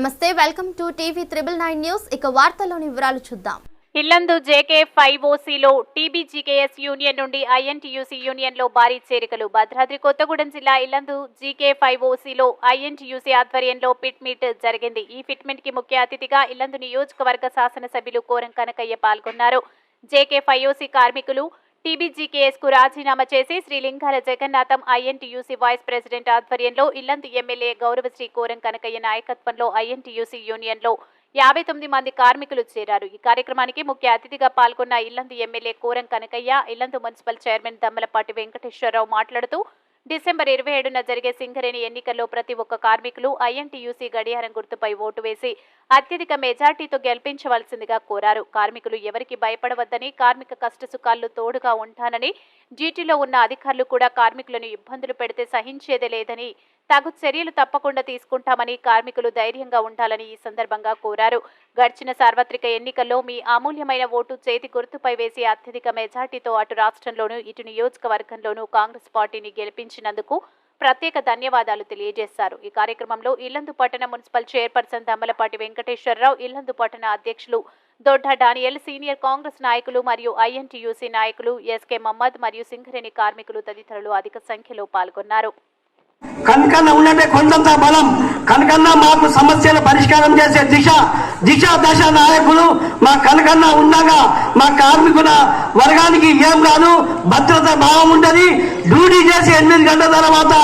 నమస్తే welcome to TV triple nine news. ఇక వార్తల్లోని వివరాలు చూద్దాం. ఇల్లందు జేకే ఫైవ్ ఓసీలో టీబీజీకేఎస్ యూనియన్ నుండి ఐఎన్టీయూసీ యూనియన్లో భారీ చేరికలు. భద్రాద్రి కొత్తగూడెం జిల్లా ఇల్లందు జీకే ఫైవ్ ఓసీలో ఐఎన్టీయూసీ ఆధ్వర్యంలో పిట్ మీట్ జరిగింది. ఈ ఫిట్ మీట్కి ముఖ్య అతిథిగా ఇల్లందు నియోజకవర్గ శాసనసభ్యులు కోరం కనకయ్య పాల్గొన్నారు. జేకే ఫైవ్ ఓసీ కార్మికులు టీబీజీకేఎస్కు రాజీనామా చేసి Srilingala Jagannatham INTUC vice president ఆధ్వర్యంలో ఇల్లందు ఎమ్మెల్యే గౌరవశ్రీ కోరం కనకయ్య నాయకత్వంలో ఐఎన్టీయూసీ యూనియన్లో యాభై తొమ్మిది మంది కార్మికులు చేరారు. ఈ కార్యక్రమానికి ముఖ్య అతిథిగా పాల్గొన్న Illandu MLA Koram Kanakaiah Illandu municipal chairman Dammalapati Venkateswararao మాట్లాడుతూ డిసెంబర్ ఇరవై ఏడున జరిగే సింగరేణి ఎన్నికల్లో ప్రతి ఒక్క కార్మికులు ఐఎన్టీయూసీ గడియారం గుర్తుపై ఓటు వేసి అత్యధిక మెజార్టీతో గెలిపించవలసిందిగా కోరారు. కార్మికులు ఎవరికి భయపడవద్దని కార్మిక కష్టసుఖాల్లో తోడుగా ఉంటానని డ్యూటీలో ఉన్న అధికారులు కూడా కార్మికులను ఇబ్బందులు పెడితే సహించేదే లేదని తగు చర్యలు తప్పకుండా తీసుకుంటామని కార్మికులు ధైర్యంగా ఉండాలని ఈ సందర్భంగా కోరారు. గడిచిన సార్వత్రిక ఎన్నికల్లో మీ అమూల్యమైన ఓటు చేతి గుర్తుపై వేసి అత్యధిక మెజార్టీతో అటు రాష్ట్రంలోనూ ఇటు నియోజకవర్గంలోనూ కాంగ్రెస్ పార్టీని గెలిపించినందుకు ప్రత్యేక ధన్యవాదాలు తెలియజేశారు. ఈ కార్యక్రమంలో ఇల్లందు పట్టణ మున్సిపల్ చైర్పర్సన్ దమ్మలపాటి వెంకటేశ్వరరావు ఇల్లందు పట్టణ అధ్యక్షులు దొడ్డ డానియల్ సీనియర్ కాంగ్రెస్ నాయకులు మరియు ఐఎన్టీయూసీ నాయకులు ఎస్కే మహమ్మద్ మరియు సింగరేణి కార్మికులు తదితరులు అధిక సంఖ్యలో పాల్గొన్నారు. కనకన్న ఉన్నట్టే కొంతంత బలం. కనకన్న మాకు సమస్యలు పరిష్కారం చేసే దిశ దిశ దశ నాయకులు మా కనకన్న ఉండగా మా కార్మికుల వర్గానికి ఏం కాదు భద్రత భావం ఉంటుంది డ్యూటీ చేసి ఎనిమిది గంటల తర్వాత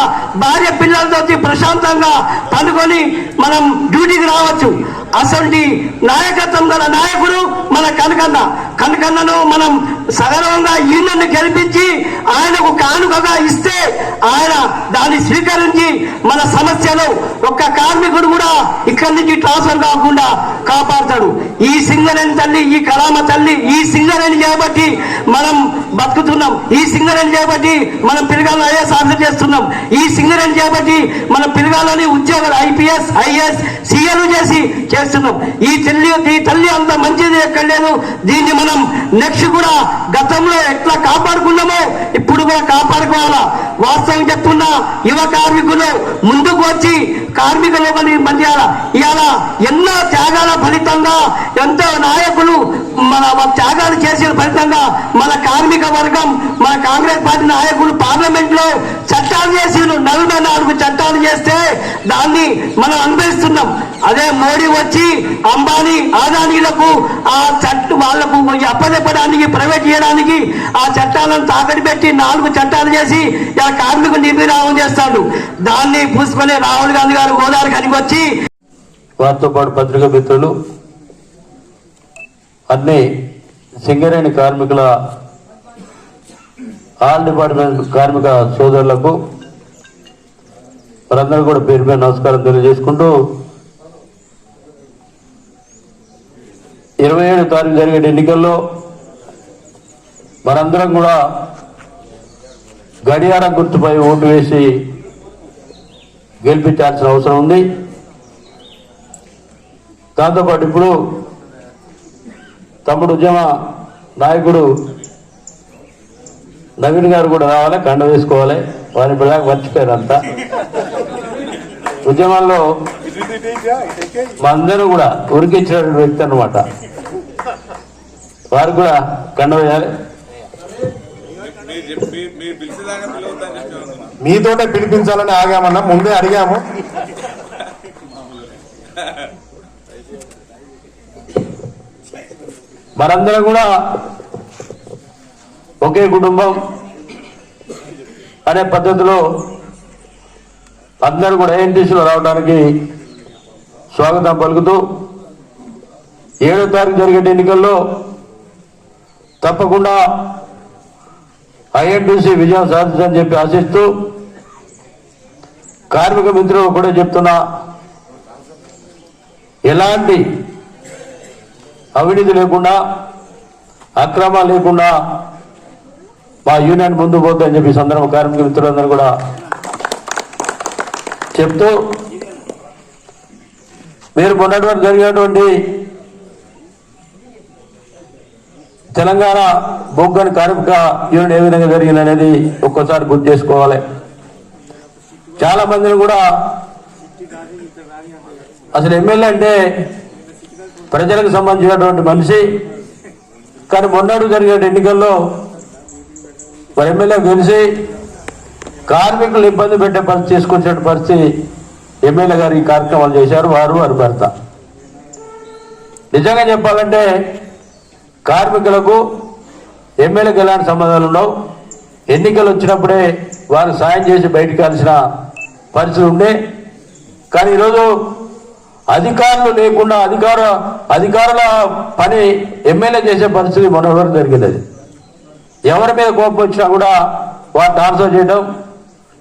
భార్య పిల్లలతో ప్రశాంతంగా పండుకొని మనం డ్యూటీకి రావచ్చు. అసలు నాయకత్వం గల నాయకుడు మన కనకన్న. కనకన్నను మనం సగర్వంగా ఈయనను గెలిపించి ఆయనకు కానుకగా ఇస్తే ఆయన దాన్ని స్వీకరించి మన సమస్యలు ఒక్క కార్మికుడు కూడా ఇక్కడి నుంచి ట్రాన్స్ఫర్ కాకుండా కాపాడతాడు. ఈ సింగరేణి తల్లి ఈ కళామ తల్లి ఈ సింగరేణి చేయబట్టి మనం బతుకుతున్నాం. ఈ సింగరేణి చేయబట్టి మనం పిల్లగాలను ఐఏఎస్ ఆఫీసర్ చేస్తున్నాం. ఈ సింగరేణి చేయబట్టి మన పిల్లగాలని ఉద్యోగాలు ఐపీఎస్ ఐఎస్ సీఎలు చేసి చేస్తున్నాం. ఈ తల్లి ఈ తల్లి అంత మంచిది ఎక్కడ లేదు దీన్ని మనం నెక్స్ట్ కూడా గతంలో ఎట్లా కాపాడుకున్నామో కూడా కాపాడుకోవాలా? వాస్తవం చెప్తున్నా యువ కార్మికులు ముందుకు వచ్చి కార్మికులు పని చేయాలా ఇవాళ ఎన్నో త్యాగాల ఫలితంగా ఎంతో నాయకులు మన త్యాగాలు చేసిన ఫలితంగా మన కార్మిక వర్గం మన కాంగ్రెస్ పార్టీ నాయకులు పార్లమెంట్లో చట్టాలు చేసి నలభై నాలుగు చట్టాలు చేస్తే దాన్ని మనం అనుభవిస్తున్నాం అదే మోడీ వచ్చి అంబానీ అదానీలకు ఆ చట్ట వాళ్ళకు అప్పదెప్పడానికి ప్రైవేట్ చేయడానికి ఆ చట్టాలను తాకటి పెట్టి నాలుగు చట్టాలు చేసి ఆ కార్మికులు నిర్విరామం చేస్తాడు. దాన్ని పూసుకొని రాహుల్ గాంధీ గారు గోదావరి కనికి వచ్చి వారితో పాటు పత్రికా మిత్రులు అన్ని సింగరేణి కార్మికుల ఆల్ డిపార్ట్మెంట్ కార్మిక సోదరులకు వారందరూ కూడా పేరు పేరు నమస్కారం తెలియజేసుకుంటూ ఇరవై ఏడు తారీఖు జరిగే ఎన్నికల్లో మనందరం కూడా గడియారం గుర్తుపై ఓటు వేసి గెలిపించాల్సిన అవసరం ఉంది. దాంతోపాటు ఇప్పుడు తమ్ముడు ఉద్యమ నాయకుడు నవీన్ గారు కూడా రావాలి కండ వేసుకోవాలి. వారిని ఇప్పుడు మర్చిపోయారు అంతా. ఉద్యమంలో మా అందరూ కూడా ఉరికించిన వ్యక్తి అనమాట వారు కూడా కండ వేయాలి. మీతోటే పిలిపించాలని ఆగామన్నా ముందే అడిగాము. మనందరం కూడా ఒకే కుటుంబం. అనే పద్ధతిలో అందరూ కూడా ఏఎన్టీసీలో రావడానికి స్వాగతం పలుకుతూ ఏడో తారీఖు జరిగే ఎన్నికల్లో తప్పకుండా ఐఎన్టీసీ విజయం సాధించని చెప్పి ఆశిస్తూ కార్మిక మిత్రులు కూడా చెప్తున్నా ఎలాంటి అవినీతి లేకుండా అక్రమ లేకుండా మా యూనియన్ ముందు పోద్దని చెప్పి సందర్భ కార్మిక మిత్రులందరూ కూడా చెప్తూ మీరు మొన్నటువంటి జరిగినటువంటి తెలంగాణ బొగ్గని కార్మిక యూనియన్ ఏ విధంగా జరిగింది అనేది ఒక్కసారి గుర్తు చేసుకోవాలి. చాలా మందిని కూడా అసలు ఎమ్మెల్యే అంటే ప్రజలకు సంబంధించినటువంటి మనిషి కానీ మొన్నడు జరిగిన ఎన్నికల్లో మరి ఎమ్మెల్యే గెలిచి కార్మికులు ఇబ్బంది పెట్టే పరిస్థితి తీసుకొచ్చే పరిస్థితి ఎమ్మెల్యే గారు ఈ కార్యక్రమాలు చేశారు వారు వారి భర్త. నిజంగా చెప్పాలంటే కార్మికులకు ఎమ్మెల్యేకి ఎలాంటి సంబంధాలు ఉండవు. ఎన్నికలు వచ్చినప్పుడే వారు సాయం చేసి బయటకు కాల్సిన పరిస్థితి ఉండే. కానీ ఈరోజు అధికారులు లేకుండా అధికార అధికారుల పని ఎమ్మెల్యే చేసే పరిస్థితి మనోహరం జరిగింది అది ఎవరి మీద కోపం వచ్చినా కూడా వారు ట్రాన్స్ఫర్ చేయడం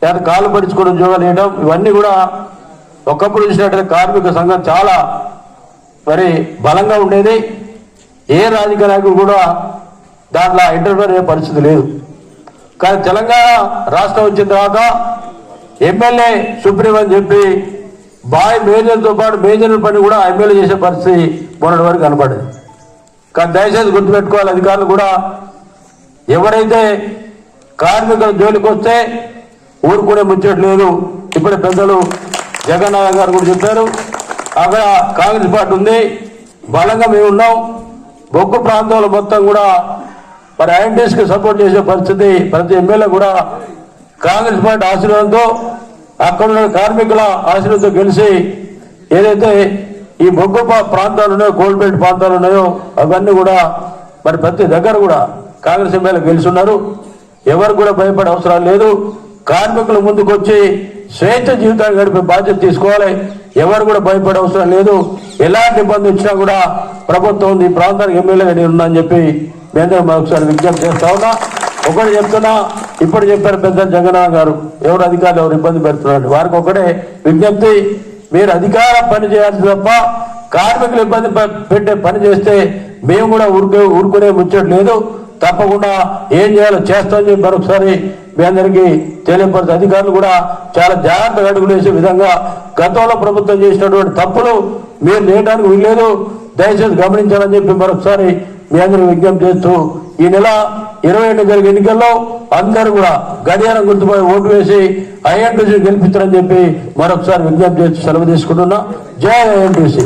లేదా కాలు పడుచుకోవడం ఉద్యోగాలు చేయడం ఇవన్నీ కూడా ఒకప్పుడు చూసినట్లయితే కార్మిక సంఘం చాలా మరి బలంగా ఉండేది. ఏ రాజకీయ నాయకుడు కూడా దాంట్లో ఇంటర్ఫేర్ అయ్యే పరిస్థితి లేదు. కానీ తెలంగాణ రాష్ట్రం వచ్చిన తర్వాత ఎమ్మెల్యే సుప్రీం అని చెప్పి బాయ్ మేజర్తో పాటు మేజర్ పని కూడా ఎమ్మెల్యే చేసే పరిస్థితి మొన్నటి వరకు కనపడింది. కానీ దయచేసి గుర్తుపెట్టుకోవాలి అధికారులు కూడా ఎవరైతే కార్మికుల జోలికి వస్తే ఊరుకునే ముచ్చట్లేదు ఇప్పుడు పెద్దలు జగన్నాథ్ గారు కూడా చెప్పారు. అక్కడ కాంగ్రెస్ పార్టీ ఉంది. బలంగా మేము ఉన్నాం. బొగ్గు ప్రాంతంలో మొత్తం కూడా మరి ఐఎన్టీఎస్కి సపోర్ట్ చేసే పరిస్థితి ప్రతి ఎమ్మెల్యే కూడా కాంగ్రెస్ పార్టీ ఆశీర్వాదంతో అక్కడ ఉన్న కార్మికుల ఆశీర్వాదంతో గెలిచి ఏదైతే ఈ బొగ్గు ప్రాంతాలు ఉన్నాయో కోల్బెల్ట్ ప్రాంతాలు ఉన్నాయో అవన్నీ కూడా మరి ప్రతి దగ్గర కూడా కాంగ్రెస్ ఎమ్మెల్యే గెలుచున్నారు. ఎవరు కూడా భయపడే అవసరం లేదు. కార్మికులు ముందుకొచ్చి స్వేచ్ఛ జీవితాన్ని గడిపే బాధ్యత తీసుకోవాలి. ఎవరు కూడా భయపడే అవసరం లేదు. ఎలాంటి ఇబ్బంది వచ్చినా కూడా ప్రభుత్వం ఉంది. ఈ ప్రాంతానికి ఎమ్మెల్యేగా నేను ఉన్నా అని చెప్పి మేము మరొకసారి విజ్ఞప్తి చేస్తా ఉన్నా. ఒకటి చెప్తున్నా ఇప్పుడు చెప్పారు పెద్ద జగన్ గారు. ఎవరు అధికారులు ఎవరు ఇబ్బంది పెడుతున్నారు వారికి ఒకటే విజ్ఞప్తి. మీరు అధికార పని చేయాల్సి తప్ప కార్మికులు ఇబ్బంది పె- పెట్టే పని చేస్తే మేము కూడా ఊరుకు ఊరుకునే ముచ్చట్లేదు తప్పకుండా ఏం చేయాలో చేస్తామని చెప్పి మరొకసారి మీ అందరికీ తెలియపరిచే అధికారులు కూడా చాలా జాగ్రత్తగా అడుగులు వేసే విధంగా గతంలో ప్రభుత్వం చేసినటువంటి తప్పులు మీరు చేయడానికి వీల్లేదు. దయచేసి గమనించాలని చెప్పి మరొకసారి మీ అందరికీ విజ్ఞప్తి చేస్తూ ఈ నెల ఇరవై ఏడు జరిగే ఎన్నికల్లో అందరూ కూడా గడియారం గుర్తుపై ఓటు వేసి ఐఎన్టీసీ గెలిపించారని చెప్పి మరొకసారి విజ్ఞప్తి చేస్తూ సెలవు తీసుకుంటున్నా. జై ఐఎన్టీసీ